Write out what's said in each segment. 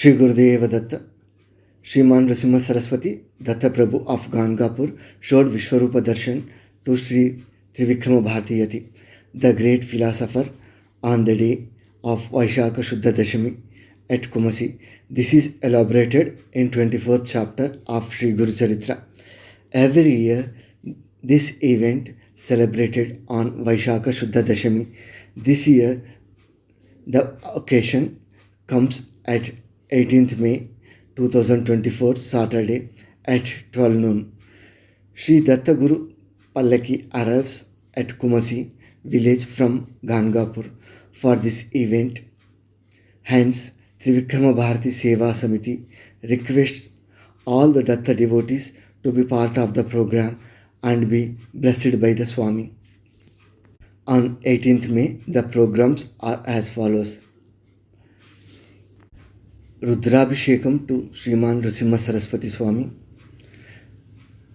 Shri Gurudev Datta, Shriman Nrusimha Saraswati Datta Prabhu of Ganagapur, shows Vishwaroop darshan to Shri Trivikram Bharati, the great philosopher on the day of Vaishakh Shuddha Dashami at Kumasi. This is elaborated in twenty fourth chapter of Shri Gurucharitra every year this event celebrated on Vaishakh Shuddha Dashami. This year the occasion comes at 18th May 2024 Saturday at 12 noon. Sri Datta Guru Pallaki arrives at Kumasi village from Gangapur for this event. Hence, Trivikrama Bharati Seva Samiti requests all the Datta devotees to be part of the program and be blessed by the Swami. On 18th May, the programs are as follows. Rudrabhishekam to Shriman Nrusimha Saraswati Swami.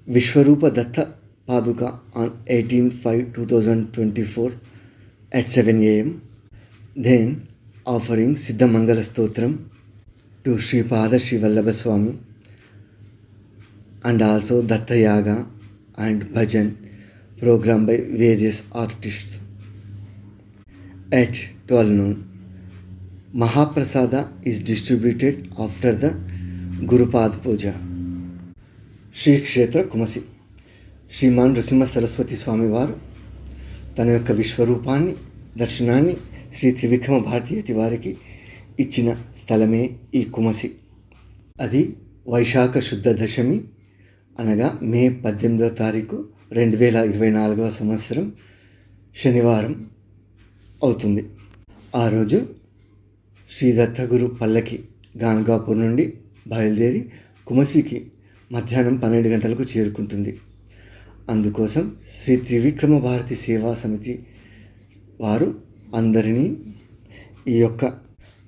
Vishwaroop Datta Paduka on eighteen five two thousand twenty four at seven AM. Then offering Siddhamangala Stotram to Shripada Shrivallabha Swami. And also Dattayaga and bhajan program by various artists. At twelve noon. Mahaprasada is distributed after the Gurupad Puja. Shri Kshetra Kumasi. Shriman Nrusimha Saraswati స్వామివారు తన యొక్క విశ్వరూపాన్ని దర్శనాన్ని శ్రీ త్రివిక్రమ భారతీయతి వారికి ఇచ్చిన స్థలమే ఈ కుమసి. అది వైశాఖ శుద్ధ దశమి అనగా మే పద్దెనిమిదవ తారీఖు రెండు వేల ఇరవై నాలుగవ సంవత్సరం శనివారం అవుతుంది. ఆ రోజు శ్రీ దత్తగురు పల్లకి గాన్గాపూర్ నుండి బయలుదేరి కుమసికి మధ్యాహ్నం పన్నెండు గంటలకు చేరుకుంటుంది. అందుకోసం శ్రీ త్రివిక్రమ భారతి సేవా సమితి వారు అందరినీ ఈ యొక్క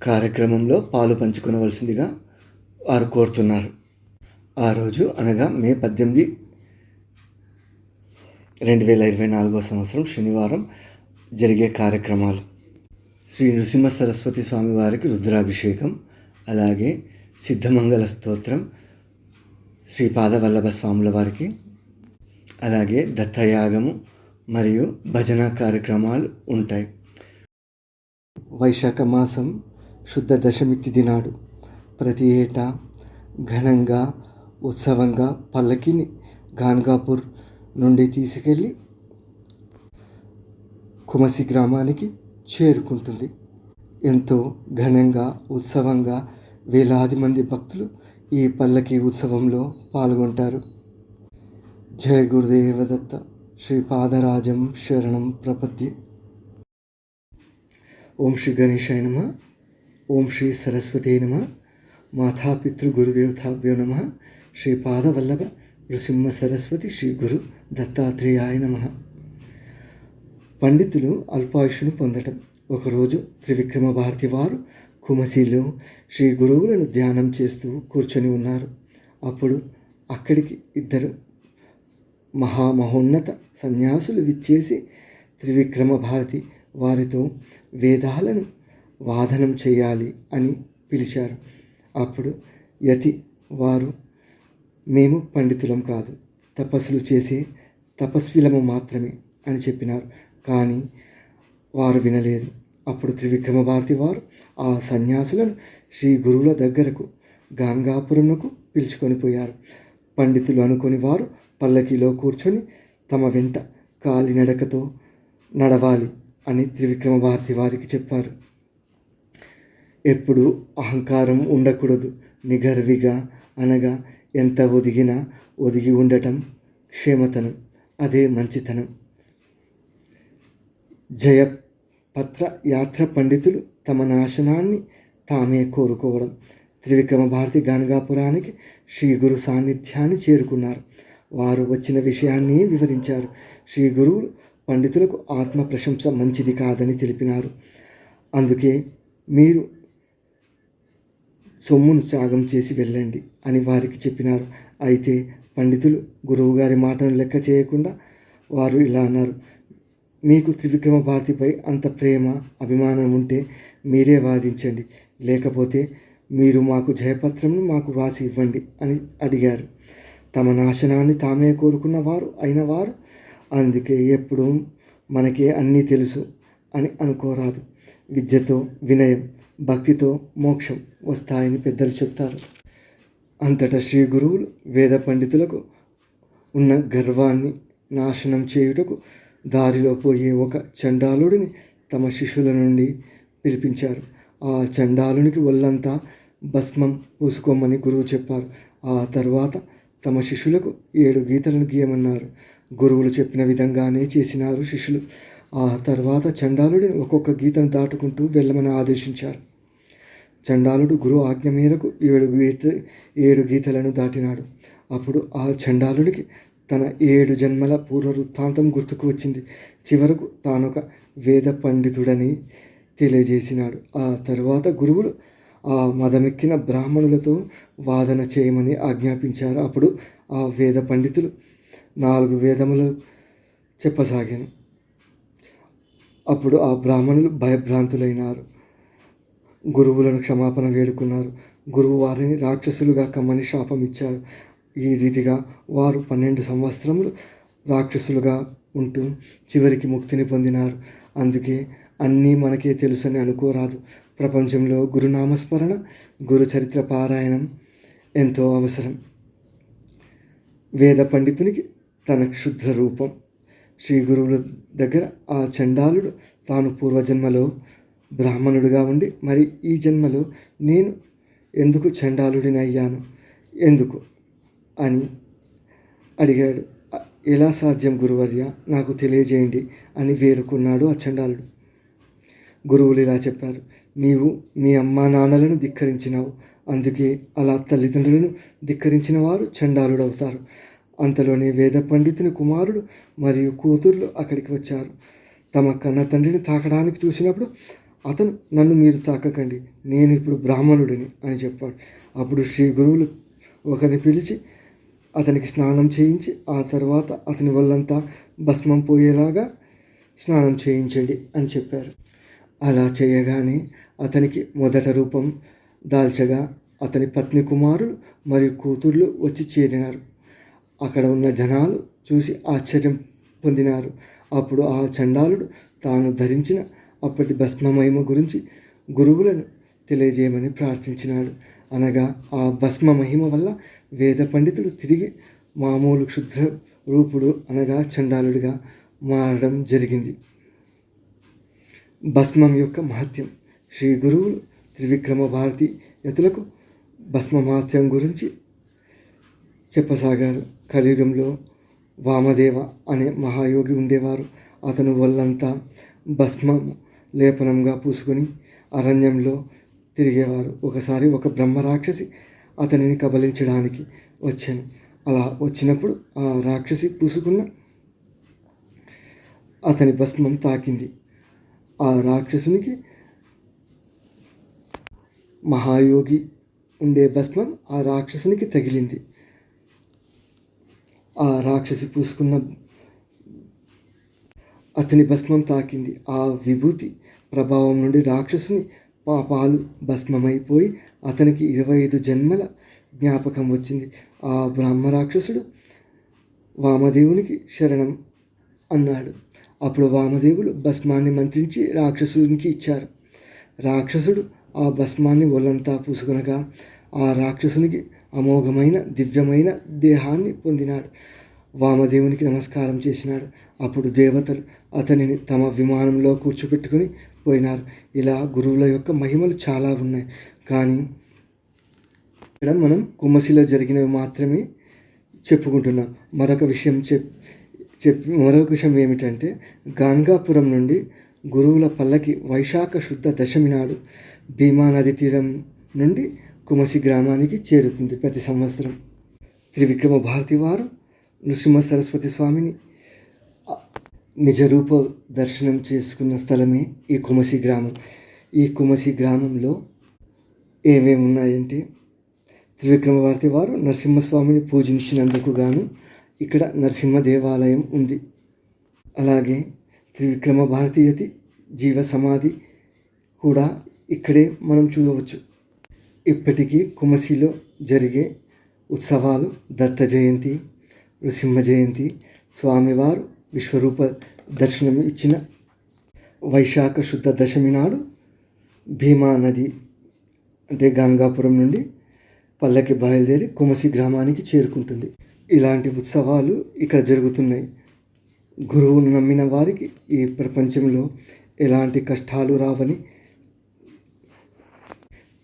కార్యక్రమంలో పాలు పంచుకునవలసిందిగా వారు కోరుతున్నారు. ఆ రోజు అనగా మే పద్దెనిమిది రెండు వేల ఇరవై నాలుగో సంవత్సరం శనివారం జరిగే కార్యక్రమాలు. శ్రీ నృసింహ సరస్వతి స్వామి వారికి రుద్రాభిషేకం అలాగే సిద్ధమంగళ స్తోత్రం శ్రీ పాదవల్లభ స్వాముల వారికి అలాగే దత్తయాగము మరియు భజన కార్యక్రమాలు ఉంటాయి. వైశాఖ మాసం శుద్ధ దశమి తిథి నాడు ప్రతి ఏటా ఘనంగా ఉత్సవంగా పల్లకిని గాన్గాపూర్ నుండి తీసుకెళ్ళి కుమసి గ్రామానికి చేరుకుంటుంది. ఎంతో ఘనంగా ఉత్సవంగా వేలాది మంది భక్తులు ఈ పల్లకి ఉత్సవంలో పాల్గొంటారు. జయ గురుదేవదత్త శ్రీ పాదరాజం శరణం ప్రపద్య. ఓం శ్రీ గణేశాయ నమ ఓం శ్రీ సరస్వతే నమ మాతాపితృ గురుదేవతాభ్యో నమ శ్రీ పాదవల్లభ నృసింహ సరస్వతి శ్రీ గురు దత్తాత్రేయాయ నమ. పండితులు అల్పాయుషును పొందటం. ఒకరోజు త్రివిక్రమ భారతి వారు కుమసిలో శ్రీ గురువులను ధ్యానం చేస్తూ కూర్చొని ఉన్నారు. అప్పుడు అక్కడికి ఇద్దరు మహామహోన్నత సన్యాసులు విచ్చేసి త్రివిక్రమ భారతి వారితో వేదాలను వాదనం చేయాలి అని పిలిచారు. అప్పుడు యతి వారు మేము పండితులం కాదు. తపస్సులు చేసే తపస్విలము మాత్రమే అని చెప్పినారు. కానీ వారు వినలేదు. అప్పుడు త్రివిక్రమ భారతి వారు ఆ సన్యాసులను శ్రీ గురువుల దగ్గరకు గాంగాపురమునకు పిలుచుకొని పోయారు. పండితులు అనుకొని వారు పల్లకిలో కూర్చొని తమ వెంట కాలినడకతో నడవాలి అని త్రివిక్రమ భారతి వారికి చెప్పారు. ఎప్పుడు అహంకారం ఉండకూడదు. నిగర్విగా అనగా ఎంత ఒదిగినా ఒదిగి ఉండటం క్షేమతనం. అదే మంచితనం. జయపత్ర యాత్ర పండితులు తమ నాశనాన్ని తామే కోరుకోవడం. త్రివిక్రమ భారతి గానగాపురానికి శ్రీ గురు సాన్నిధ్యాన్ని చేరుకున్నారు. వారు వచ్చిన విషయాన్ని వివరించారు. శ్రీ గురువులు పండితులకు ఆత్మ ప్రశంస మంచిది కాదని తెలిపినారు. అందుకే మీరు సొమ్మును త్యాగం చేసి వెళ్ళండి అని వారికి చెప్పినారు. అయితే పండితులు గురువుగారి మాటను లెక్క చేయకుండా వారు ఇలా అన్నారు. మీకు త్రివిక్రమ భారతిపై అంత ప్రేమ అభిమానం ఉంటే మీరే వాదించండి. లేకపోతే మీరు మాకు జయపత్రంను మాకు వ్రాసి ఇవ్వండి అని అడిగారు. తమ నాశనాన్ని తామే కోరుకున్న వారు అయిన వారు అందుకే ఎప్పుడు మనకే అన్నీ తెలుసు అని అనుకోరాదు. విద్యతో వినయం భక్తితో మోక్షం వస్తాయని పెద్దలు చెప్తారు. అంతటా శ్రీ గురువులు వేద పండితులకు ఉన్న గర్వాన్ని నాశనం చేయుటకు దారిలో పోయే ఒక చండాలుడిని తమ శిష్యుల నుండి పిలిపించారు. ఆ చండాలునికి ఒళ్ళంతా భస్మం పూసుకోమని గురువు చెప్పారు. ఆ తర్వాత తమ శిష్యులకు ఏడు గీతలను గీయమన్నారు. గురువులు చెప్పిన విధంగానే చేసినారు శిష్యులు. ఆ తర్వాత చండాలుడిని ఒక్కొక్క గీతను దాటుకుంటూ వెళ్ళమని ఆదేశించారు. చండాలుడు గురువు ఆజ్ఞ మేరకు ఏడు గీత ఏడు గీతలను దాటినాడు. అప్పుడు ఆ చండాలుడికి తన ఏడు జన్మల పూర్వ వృత్తాంతం గుర్తుకు వచ్చింది. చివరకు తానొక వేద పండితుడని తెలియజేసినాడు. ఆ తరువాత గురువులు ఆ మదమెక్కిన బ్రాహ్మణులతో వాదన చేయమని ఆజ్ఞాపించారు. అప్పుడు ఆ వేద పండితులు నాలుగు వేదములు చెప్పసాగాను అప్పుడు ఆ బ్రాహ్మణులు భయభ్రాంతులైనారు. గురువులను క్షమాపణ వేడుకున్నారు. గురువు వారిని రాక్షసులుగా కమ్మని శాపం ఇచ్చారు ఈ రీతిగా వారు పన్నెండు సంవత్సరములు రాక్షసులుగా ఉంటూ చివరికి ముక్తిని పొందినారు. అందుకే అన్నీ మనకే తెలుసని అనుకోరాదు. ప్రపంచంలో గురునామస్మరణ గురు చరిత్ర పారాయణం ఎంతో అవసరం. వేద పండితునికి తన క్షుద్ర రూపం. శ్రీ గురువుల దగ్గర ఆ చండాలుడు తాను పూర్వజన్మలో బ్రాహ్మణుడిగా ఉండి మరి ఈ జన్మలో నేను ఎందుకు చండాలుడిని అయ్యాను ఎందుకు? అని అడిగాడు. ఎలా సాధ్యం గురువర్య? నాకు తెలియజేయండి అని వేడుకున్నాడు ఆ చండాలుడు గురువులు ఇలా చెప్పారు. నీవు మీ అమ్మా నాన్నలను ధిక్కరించినావు. అందుకే అలా తల్లిదండ్రులను ధిక్కరించిన వారు చండాలుడవుతారు. అంతలోనే వేద పండితుని కుమారుడు మరియు కూతుర్లు అక్కడికి వచ్చారు. తమ కన్న తండ్రిని తాకడానికి చూసినప్పుడు అతను నన్ను మీరు తాకకండి. నేను ఇప్పుడు బ్రాహ్మణుడిని అని చెప్పాడు. అప్పుడు శ్రీ గురువులు ఒకరిని పిలిచి అతనికి స్నానం చేయించి ఆ తర్వాత అతని వల్లంతా భస్మం పోయేలాగా స్నానం చేయించండి అని చెప్పారు. అలా చేయగానే అతనికి మొదట రూపం దాల్చగా అతని పత్ని కుమారులు మరియు కూతుర్లు వచ్చి చేరినారు. అక్కడ ఉన్న జనాలు చూసి ఆశ్చర్యం పొందినారు. అప్పుడు ఆ చండాలుడు తాను ధరించిన అప్పటి భస్మమహిమ గురించి గురువులను తెలియజేయమని ప్రార్థించినాడు. అనగా ఆ భస్మ మహిమ వల్ల వేద పండితుడు తిరిగి మామూలు క్షుద్ర రూపుడు అనగా చండాలుడిగా మారడం జరిగింది. భస్మం యొక్క మహత్యం. శ్రీ గురువులు త్రివిక్రమ భారతి యతులకు భస్మ మహత్యం గురించి చెప్పసాగారు. కలియుగంలో వామదేవ అనే మహాయోగి ఉండేవారు. అతను వల్లంతా భస్మం లేపనంగా పూసుకొని అరణ్యంలో తిరిగేవారు. ఒకసారి ఒక బ్రహ్మరాక్షసి అతనిని కబలించడానికి వచ్చాను. అలా వచ్చినప్పుడు ఆ రాక్షసి పూసుకున్న అతని భస్మం తాకింది. ఆ రాక్షసునికి మహాయోగి ఉండే భస్మం ఆ రాక్షసునికి తగిలింది. ఆ రాక్షసి పూసుకున్న అతని భస్మం తాకింది. ఆ విభూతి ప్రభావం నుండి రాక్షసుని పాపాలు భస్మమైపోయి అతనికి ఇరవై ఐదు జన్మల జ్ఞాపకం వచ్చింది. ఆ బ్రహ్మ రాక్షసుడు వామదేవునికి శరణం అన్నాడు. అప్పుడు వామదేవుడు భస్మాన్ని మంత్రించి రాక్షసునికి ఇచ్చారు. రాక్షసుడు ఆ భస్మాన్ని ఒళ్ళంతా పూసుకునగా ఆ రాక్షసునికి అమోఘమైన దివ్యమైన దేహాన్ని పొందినాడు. వామదేవునికి నమస్కారం చేసినాడు. అప్పుడు దేవతలు అతనిని తమ విమానంలో కూర్చోపెట్టుకుని పోయినారు. ఇలా గురువుల యొక్క మహిమలు చాలా ఉన్నాయి. కానీ ఇక్కడ మనం కుమ్మసిలో జరిగినవి మాత్రమే చెప్పుకుంటున్నాం. మరొక విషయం చెప్ చెప్పి మరొక విషయం ఏమిటంటే గాంగాపురం నుండి గురువుల పల్లకి వైశాఖ శుద్ధ దశమి నాడు భీమా నది తీరం నుండి కుమసి గ్రామానికి చేరుతుంది ప్రతి సంవత్సరం. త్రివిక్రమ భారతి వారు నృసింహ సరస్వతి స్వామిని నిజరూప దర్శనం చేసుకున్న స్థలమే ఈ కుమసి గ్రామం. ఈ కుమసి గ్రామంలో ఏమేమి ఉన్నాయంటే త్రివిక్రమవార్తి వారు నరసింహస్వామిని పూజించినందుకు గాను ఇక్కడ నరసింహ దేవాలయం ఉంది. అలాగే త్రివిక్రమ భారతీయతి జీవ సమాధి కూడా ఇక్కడే మనం చూడవచ్చు. ఇప్పటికీ కుమసిలో జరిగే ఉత్సవాలు దత్త జయంతి నృసింహ జయంతి స్వామివారు విశ్వరూప దర్శనం ఇచ్చిన వైశాఖ శుద్ధ దశమి నాడు భీమా నది అంటే గంగాపురం నుండి పల్లకి బయలుదేరి కుమసి గ్రామానికి చేరుకుంటుంది. ఇలాంటి ఉత్సవాలు ఇక్కడ జరుగుతున్నాయి. గురువును నమ్మిన వారికి ఈ ప్రపంచంలో ఎలాంటి కష్టాలు రావని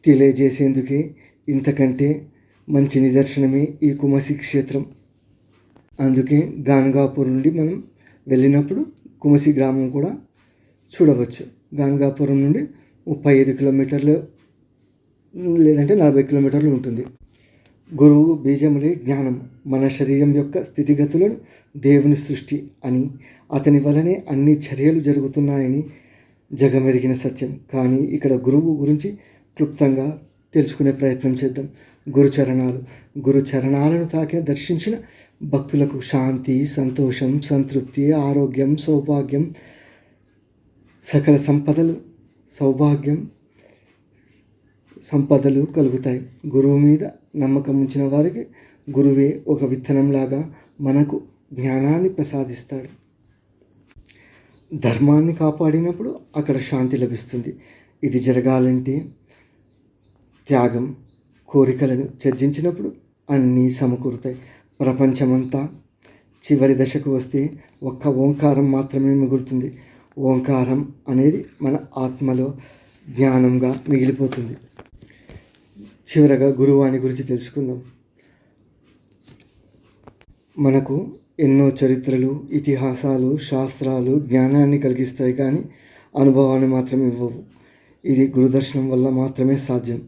తెలియజేసేందుకే ఇంతకంటే మంచి నిదర్శనమే ఈ కుమసి క్షేత్రం. అందుకే గాన్గాపూర్ నుండి మనం వెళ్ళినప్పుడు కుమసి గ్రామం కూడా చూడవచ్చు. గాంగాపురం నుండి ముప్పై ఐదు కిలోమీటర్లు లేదంటే నలభై కిలోమీటర్లు ఉంటుంది. గురువు బీజములే జ్ఞానం. మన శరీరం యొక్క స్థితిగతులను దేవుని సృష్టి అని అతని వలనే అన్ని చర్యలు జరుగుతున్నాయని జగమెరిగిన సత్యం. కానీ ఇక్కడ గురువు గురించి క్లుప్తంగా తెలుసుకునే ప్రయత్నం చేద్దాం. గురు చరణాలు గురు చరణాలను తాకిన దర్శించిన భక్తులకు శాంతి సంతోషం సంతృప్తి ఆరోగ్యం సౌభాగ్యం సకల సంపదలు సౌభాగ్యం సంపదలు కలుగుతాయి. గురువు మీద నమ్మకం ఉంచిన వారికి గురువే ఒక విత్తనంలాగా మనకు జ్ఞానాన్ని ప్రసాదిస్తాడు. ధర్మాన్ని కాపాడినప్పుడు అక్కడ శాంతి లభిస్తుంది. ఇది జరగాలంటే త్యాగం కోరికలను చర్చించినప్పుడు అన్నీ సమకూరుతాయి. ప్రపంచమంతా చివరి దశకు వస్తే ఒక్క ఓంకారం మాత్రమే మిగులుతుంది. ఓంకారం అనేది మన ఆత్మలో జ్ఞానంగా మిగిలిపోతుంది. చివరగా గురువాణి గురించి తెలుసుకుందాం. మనకు ఎన్నో చరిత్రలు ఇతిహాసాలు శాస్త్రాలు జ్ఞానాన్ని కలిగిస్తాయి కానీ అనుభవాన్ని మాత్రం ఇవ్వవు. ఇది గురుదర్శనం వల్ల మాత్రమే సాధ్యం.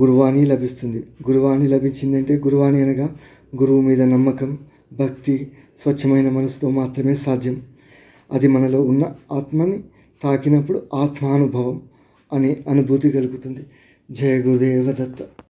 గురువాణి లభిస్తుంది. గురువాణి లభించిందంటే గురువాణి అనగా గురువు మీద నమ్మకం భక్తి స్వచ్ఛమైన మనసుతో మాత్రమే సాధ్యం. అది మనలో ఉన్న ఆత్మని తాకినప్పుడు ఆత్మానుభవం అనే అనుభూతి కలుగుతుంది. జయ గురుదేవ దత్త.